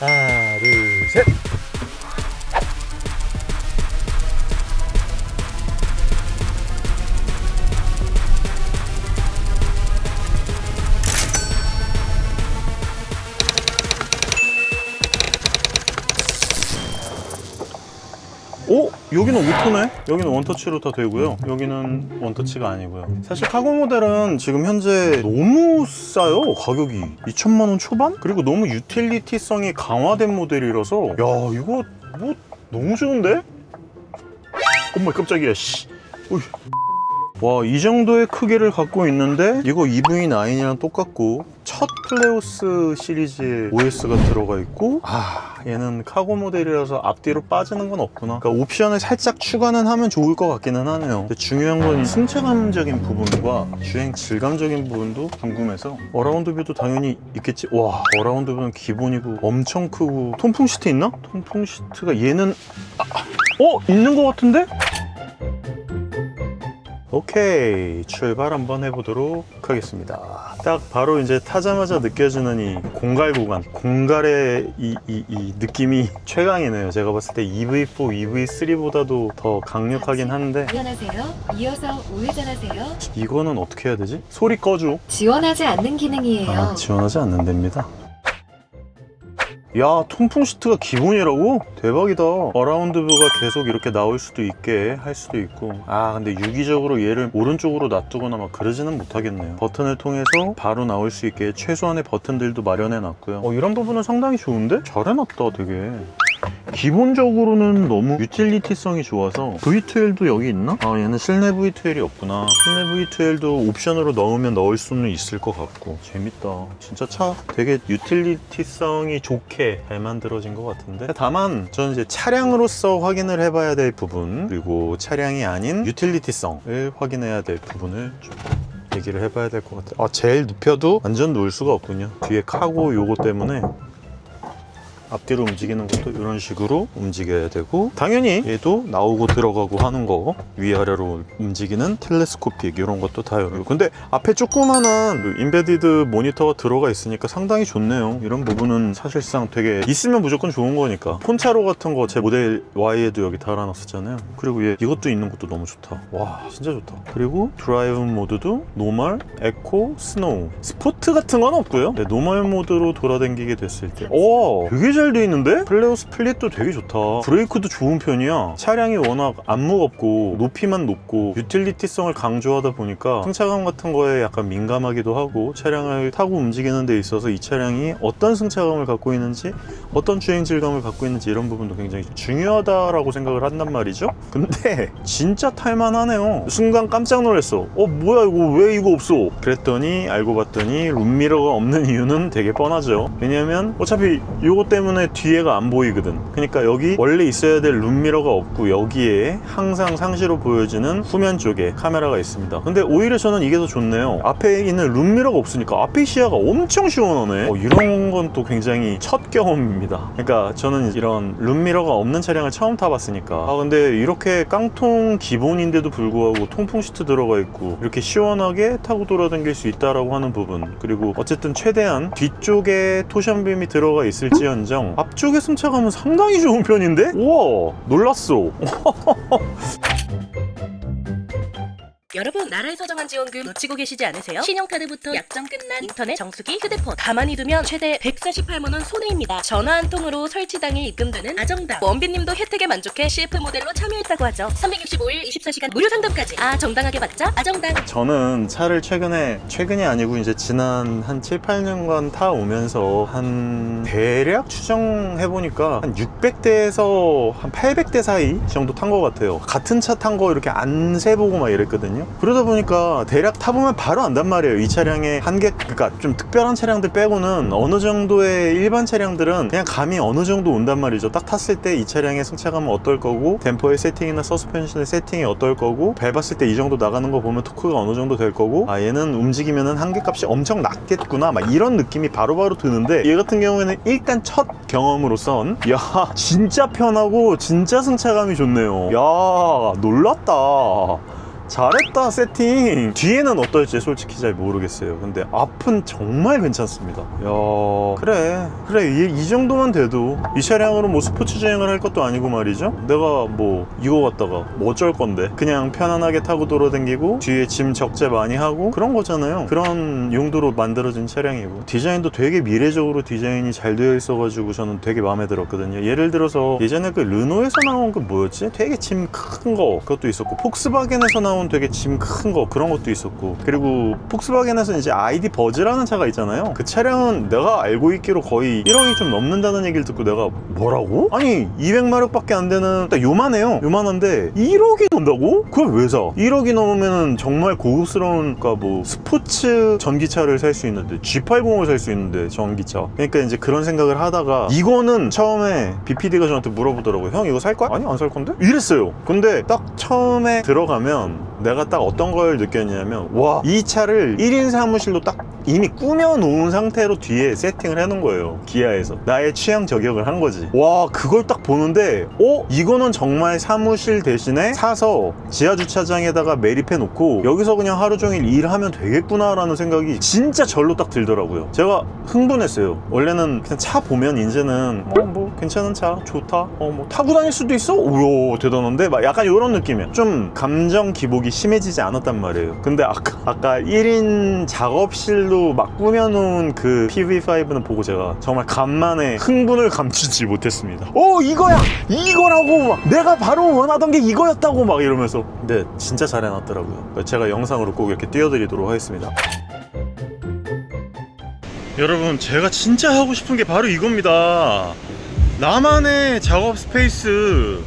하나, 둘, 셋. 여기는 오토네? 여기는 원터치로 다 되고요. 여기는 원터치가 아니고요. 사실 카고 모델은 지금 현재 너무 싸요. 가격이 2천만 원 초반? 그리고 너무 유틸리티성이 강화된 모델이라서 야 이거 뭐 너무 좋은데? 엄마 깜짝이야 씨. 어이. 와, 이 정도의 크기를 갖고 있는데 이거 EV9이랑 똑같고 첫 플레오스 시리즈에 OS가 들어가 있고 아, 얘는 카고 모델이라서 앞뒤로 빠지는 건 없구나. 그러니까 옵션을 살짝 추가는 하면 좋을 것 같기는 하네요. 근데 중요한 건이 승차감적인 부분과 주행 질감적인 부분도 궁금해서 어라운드 뷰도 당연히 있겠지. 와, 어라운드 뷰는 기본이고 엄청 크고 통풍 시트 있나? 통풍 시트가 얘는 아, 어, 있는 것 같은데? 오케이 출발 한번 해보도록 하겠습니다 딱 바로 이제 타자마자 느껴지는 이 공갈 구간 공갈의 이, 이, 이 느낌이 최강이네요 제가 봤을 때 EV4, EV3보다도 더 강력하긴 한데 우회전하세요. 이어서 우회전하세요. 이거는 어떻게 해야 되지? 소리 꺼줘 지원하지 않는 기능이에요. 아, 지원하지 않는답니다. 야, 통풍 시트가 기본이라고? 대박이다. 어라운드 뷰가 계속 이렇게 나올 수도 있게 할 수도 있고. 아, 근데 유기적으로 얘를 오른쪽으로 놔두거나 막 그러지는 못하겠네요. 버튼을 통해서 바로 나올 수 있게 최소한의 버튼들도 마련해 놨고요. 어, 이런 부분은 상당히 좋은데? 잘 해놨다, 되게. 기본적으로는 너무 유틸리티성이 좋아서 V12도 여기 있나? 아 얘는 실내 V12이 없구나. 실내 V12도 옵션으로 넣으면 넣을 수는 있을 것 같고. 재밌다. 진짜 차 되게 유틸리티성이 좋게 잘 만들어진 것 같은데? 다만 저는 이제 차량으로서 확인을 해봐야 될 부분 그리고 차량이 아닌 유틸리티성을 확인해야 될 부분을 좀 얘기를 해봐야 될 것 같아요. 아 제일 눕혀도 완전 놓을 수가 없군요. 뒤에 카고 요거 때문에 앞뒤로 움직이는 것도 이런 식으로 움직여야 되고 당연히 얘도 나오고 들어가고 하는 거 위아래로 움직이는 텔레스코픽 이런 것도 다 열고 근데 앞에 조그만한 그 인베디드 모니터가 들어가 있으니까 상당히 좋네요. 이런 부분은 사실상 되게 있으면 무조건 좋은 거니까. 폰차로 같은 거 제 모델 Y에도 여기 달아놨었잖아요. 그리고 얘 이것도 있는 것도 너무 좋다. 와 진짜 좋다. 그리고 드라이브 모드도 노멀, 에코, 스노우. 스포트 같은 건 없고요. 네, 노멀 모드로 돌아다니게 됐을 때오 되게 잘 돼 있는데? 플레오 스 플릿도 되게 좋다. 브레이크도 좋은 편이야. 차량이 워낙 안 무겁고 높이만 높고 유틸리티성을 강조하다 보니까 승차감 같은 거에 약간 민감하기도 하고 차량을 타고 움직이는 데 있어서 이 차량이 어떤 승차감을 갖고 있는지 어떤 주행 질감을 갖고 있는지 이런 부분도 굉장히 중요하다라고 생각을 한단 말이죠. 근데 진짜 탈만하네요. 순간 깜짝 놀랐어. 어 뭐야 이거? 왜 이거 없어? 그랬더니 알고 봤더니 룸미러가 없는 이유는 되게 뻔하죠. 왜냐면 어차피 이거 때문에 뒤에가 안 보이거든. 그러니까 여기 원래 있어야 될 룸미러가 없고 여기에 항상 상시로 보여지는 후면 쪽에 카메라가 있습니다. 근데 오히려 저는 이게 더 좋네요. 앞에 있는 룸미러가 없으니까 앞에 시야가 엄청 시원하네. 어, 이런 건 또 굉장히 첫 경험입니다. 그러니까 저는 이런 룸미러가 없는 차량을 처음 타봤으니까. 아 근데 이렇게 깡통 기본인데도 불구하고 통풍 시트 들어가 있고 이렇게 시원하게 타고 돌아다닐 수 있다라고 하는 부분 그리고 어쨌든 최대한 뒤쪽에 토션빔이 들어가 있을지언정 앞쪽의 승차감은 상당히 좋은 편인데? 우와 놀랐어 여러분 나라에서 정한 지원금 놓치고 계시지 않으세요? 신용카드부터 약정 끝난 인터넷, 정수기, 휴대폰 가만히 두면 최대 148만 원 손해입니다. 전화 한 통으로 설치당에 입금되는 아정당 원빈님도 혜택에 만족해 CF 모델로 참여했다고 하죠. 365일 24시간 무료 상담까지 아 정당하게 받죠? 아정당 저는 차를 최근에 최근이 아니고 이제 지난 한 7, 8년간 타 오면서 한 대략 추정해 보니까 한 600대에서 한 800대 사이 정도 탄 것 같아요. 같은 차 탄 거 이렇게 안 세보고 막 이랬거든요. 그러다 보니까 대략 타보면 바로 안단 말이에요. 이 차량의 한계, 그러니까 좀 특별한 차량들 빼고는 어느 정도의 일반 차량들은 그냥 감이 어느 정도 온단 말이죠. 딱 탔을 때 이 차량의 승차감은 어떨 거고 템포의 세팅이나 서스펜션의 세팅이 어떨 거고 밟았을 때 이 정도 나가는 거 보면 토크가 어느 정도 될 거고 아 얘는 움직이면은 한계값이 엄청 낮겠구나 막 이런 느낌이 바로바로 드는데 얘 같은 경우에는 일단 첫 경험으로선 야 진짜 편하고 진짜 승차감이 좋네요 야 놀랐다 잘했다 세팅. 뒤에는 어떨지 솔직히 잘 모르겠어요. 근데 앞은 정말 괜찮습니다. 야 그래. 그래 이, 이 정도만 돼도 이 차량으로 뭐 스포츠 주행을 할 것도 아니고 말이죠. 내가 뭐 이거 갖다가 뭐 어쩔 건데? 그냥 편안하게 타고 돌아다니고 뒤에 짐 적재 많이 하고 그런 거잖아요. 그런 용도로 만들어진 차량이고. 디자인도 되게 미래적으로 디자인이 잘 되어 있어 가지고 저는 되게 마음에 들었거든요. 예를 들어서 예전에 그 르노에서 나온 그 뭐였지? 되게 짐 큰 거 그것도 있었고 폭스바겐에서 나온 되게 짐 큰 거 그런 것도 있었고 그리고 폭스바겐에서 이제 아이디 버즈라는 차가 있잖아요 그 차량은 내가 알고 있기로 거의 1억이 좀 넘는다는 얘기를 듣고 내가 뭐라고? 아니 200마력밖에 안 되는 딱 요만해요 요만한데 1억이 넘다고? 그걸 왜 사? 1억이 넘으면 정말 고급스러운 그러니까 뭐 스포츠 전기차를 살 수 있는데 G80을 살 수 있는데 전기차 그러니까 이제 그런 생각을 하다가 이거는 처음에 BPD가 저한테 물어보더라고요 형 이거 살 거야? 아니 안 살 건데? 이랬어요 근데 딱 처음에 들어가면 내가 딱 어떤 걸 느꼈냐면 와 이 차를 1인 사무실로 딱 이미 꾸며놓은 상태로 뒤에 세팅을 해놓은 거예요 기아에서. 나의 취향 저격을 한 거지. 와 그걸 딱 보는데 어? 이거는 정말 사무실 대신에 사서 지하 주차장에다가 매립해 놓고 여기서 그냥 하루 종일 일하면 되겠구나 라는 생각이 진짜 절로 딱 들더라고요. 제가 흥분했어요. 원래는 그냥 차 보면 이제는 어 뭐 괜찮은 차 좋다 어 뭐 타고 다닐 수도 있어? 오야 대단한데? 막 약간 이런 느낌이야. 좀 감정 기복이 심해지지 않았단 말이에요. 근데 아까 아까 1인 작업실 로 막 꾸며놓은 그 PV5는 보고 제가 정말 간만에 흥분을 감추지 못했습니다. 오 이거야! 이거라고 막 내가 바로 원하던 게 이거였다고 막 이러면서. 근데 진짜 잘 해놨더라고요. 제가 영상으로 꼭 이렇게 띄워드리도록 하겠습니다. 여러분 제가 진짜 하고 싶은 게 바로 이겁니다. 나만의 작업 스페이스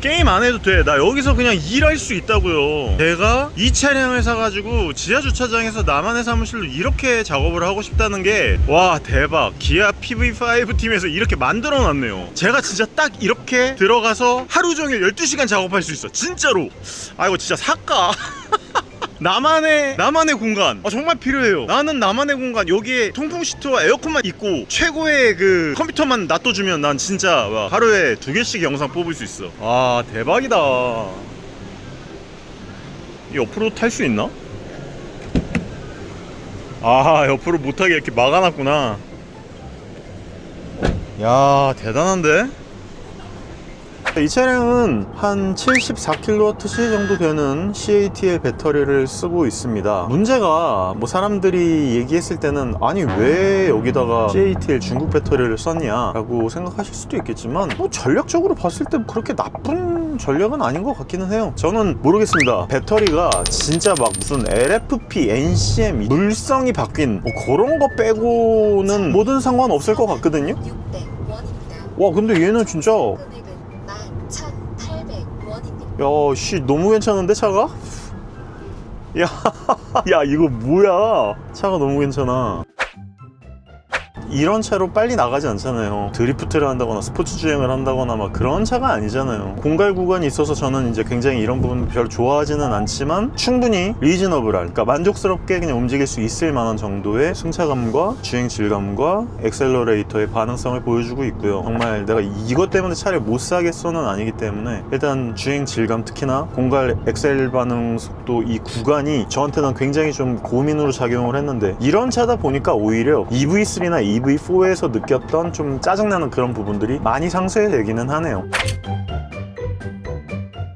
게임 안 해도 돼. 나 여기서 그냥 일할 수 있다고요. 내가 이 차량을 사가지고 지하 주차장에서 나만의 사무실로 이렇게 작업을 하고 싶다는 게 와 대박. 기아 PV5 팀에서 이렇게 만들어 놨네요. 제가 진짜 딱 이렇게 들어가서 하루 종일 12시간 작업할 수 있어. 진짜로. 아 이거 진짜 사까. 나만의 나만의 공간. 아, 정말 필요해요. 나는 나만의 공간. 여기에 통풍 시트와 에어컨만 있고 최고의 그 컴퓨터만 놔둬주면 난 진짜 와, 하루에 두 개씩 영상 뽑을 수 있어. 아 대박이다. 이 옆으로 탈 수 있나? 아 옆으로 못하게 이렇게 막아놨구나. 야 대단한데? 이 차량은 한 74kWh 정도 되는 CATL 배터리를 쓰고 있습니다. 문제가 뭐 사람들이 얘기했을 때는 아니 왜 여기다가 CATL 중국 배터리를 썼냐 라고 생각하실 수도 있겠지만 뭐 전략적으로 봤을 때 그렇게 나쁜 전략은 아닌 것 같기는 해요. 저는 모르겠습니다. 배터리가 진짜 막 무슨 LFP, NCM, 물성이 바뀐 뭐 그런 거 빼고는 뭐든 상관없을 것 같거든요. 600원입니다. 와 근데 얘는 진짜 야, 씨, 너무 괜찮은데, 차가? 야, 야, 이거 뭐야? 차가 너무 괜찮아. 이런 차로 빨리 나가지 않잖아요. 드리프트를 한다거나 스포츠 주행을 한다거나 막 그런 차가 아니잖아요. 공갈 구간이 있어서 저는 이제 굉장히 이런 부분 별 좋아하지는 않지만 충분히 리즈너블할, 그러니까 만족스럽게 그냥 움직일 수 있을 만한 정도의 승차감과 주행 질감과 엑셀러레이터의 반응성을 보여주고 있고요. 정말 내가 이것 때문에 차를 못 사겠어는 아니기 때문에 일단 주행 질감 특히나 공갈 엑셀 반응 속도 이 구간이 저한테는 굉장히 좀 고민으로 작용을 했는데 이런 차다 보니까 오히려 EV3나 EV4에서 느꼈던 좀 짜증나는 그런 부분들이 많이 상쇄되기는 하네요.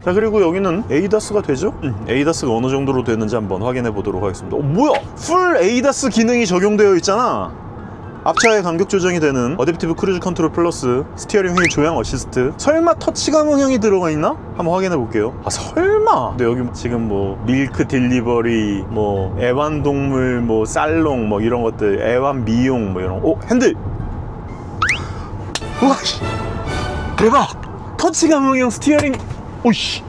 자 그리고 여기는 에이다스가 되죠? 음, 에이다스가 어느 정도로 되는지 한번 확인해 보도록 하겠습니다. 어, 뭐야? 풀 에이다스 기능이 적용되어 있잖아. 앞차의 간격 조정이 되는 어댑티브 크루즈 컨트롤 플러스 스티어링 휠 조향 어시스트. 설마 터치 감응형이 들어가 있나? 한번 확인해 볼게요. 아 설마? 근데 여기 지금 뭐 밀크 딜리버리 뭐 애완동물 뭐 살롱 뭐 이런 것들 애완 미용 뭐 이런 거. 오 핸들! 우와 씨. 대박! 터치 감응형 스티어링. 오씨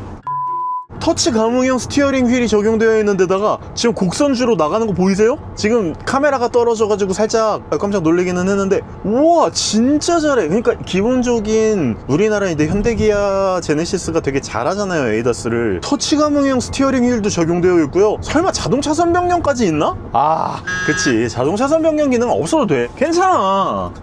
터치 감응형 스티어링 휠이 적용되어 있는 데다가 지금 곡선주로 나가는 거 보이세요? 지금 카메라가 떨어져가지고 살짝 깜짝 놀라기는 했는데 우와 진짜 잘해. 그러니까 기본적인 우리나라 이제 현대기아 제네시스가 되게 잘하잖아요 에이다스를. 터치 감응형 스티어링 휠도 적용되어 있고요. 설마 자동차 선병령까지 있나? 아 그치. 자동차 선병령 기능 없어도 돼. 괜찮아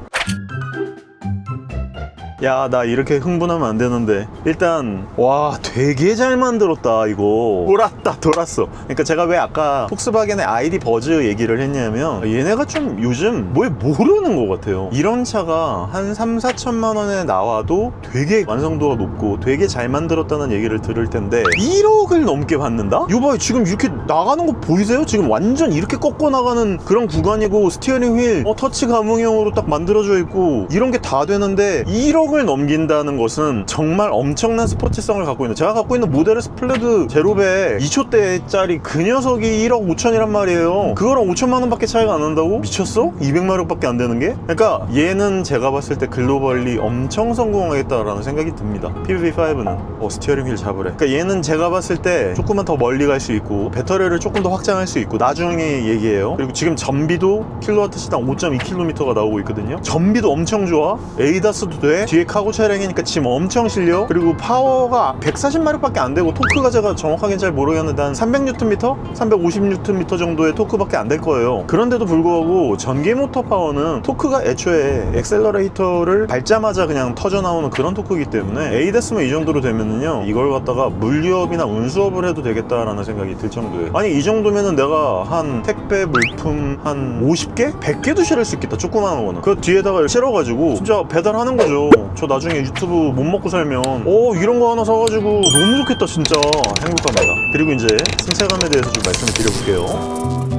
야 나 이렇게 흥분하면 안 되는데. 일단 와 되게 잘 만들었다 이거. 돌았다 돌았어. 그러니까 제가 왜 아까 폭스바겐의 ID 버즈 얘기를 했냐면 얘네가 좀 요즘 뭘 모르는 것 같아요. 이런 차가 한 3, 4천만 원에 나와도 되게 완성도가 높고 되게 잘 만들었다는 얘기를 들을 텐데 1억을 넘게 받는다? 이봐 지금 이렇게 나가는 거 보이세요? 지금 완전 이렇게 꺾어 나가는 그런 구간이고 스티어링 휠 어, 터치 감응형으로 딱 만들어져 있고 이런 게 다 되는데 1억 을 넘긴다는 것은 정말 엄청난 스포츠성을 갖고 있는 제가 갖고 있는 모델 스플레드 제로백 2초대짜리 그 녀석이 1억 5천이란 말이에요. 그거랑 5천만 원밖에 차이가 안 난다고? 미쳤어? 200마력밖에 안 되는 게? 그러니까 얘는 제가 봤을 때 글로벌리 엄청 성공하겠다라는 생각이 듭니다. PV5는 어, 스티어링 휠 잡으래. 그러니까 얘는 제가 봤을 때 조금만 더 멀리 갈 수 있고 배터리를 조금 더 확장할 수 있고 나중에 얘기해요. 그리고 지금 전비도 킬로와트 시당 5.2km가 나오고 있거든요. 전비도 엄청 좋아. 에이다스도 돼. 뒤에 카고 차량이니까 짐 엄청 실려. 그리고 파워가 140마력밖에 안 되고 토크가 제가 정확하게 잘 모르겠는데 한 300Nm? 350Nm 정도의 토크밖에 안 될 거예요. 그런데도 불구하고 전기 모터 파워는 토크가 애초에 엑셀러레이터를 밟자마자 그냥 터져 나오는 그런 토크이기 때문에 에이다스만 이 정도로 되면은요 이걸 갖다가 물류업이나 운수업을 해도 되겠다라는 생각이 들 정도예요. 아니 이 정도면은 내가 한 택배 물품 한 50개? 100개도 실을 수 있겠다 조그마한 거는. 그 뒤에다가 실어가지고 진짜 배달하는 거죠 저 나중에 유튜브 못 먹고 살면 어 이런 거 하나 사가지고 너무 좋겠다 진짜. 행복합니다. 그리고 이제 승차감에 대해서 좀 말씀을 드려볼게요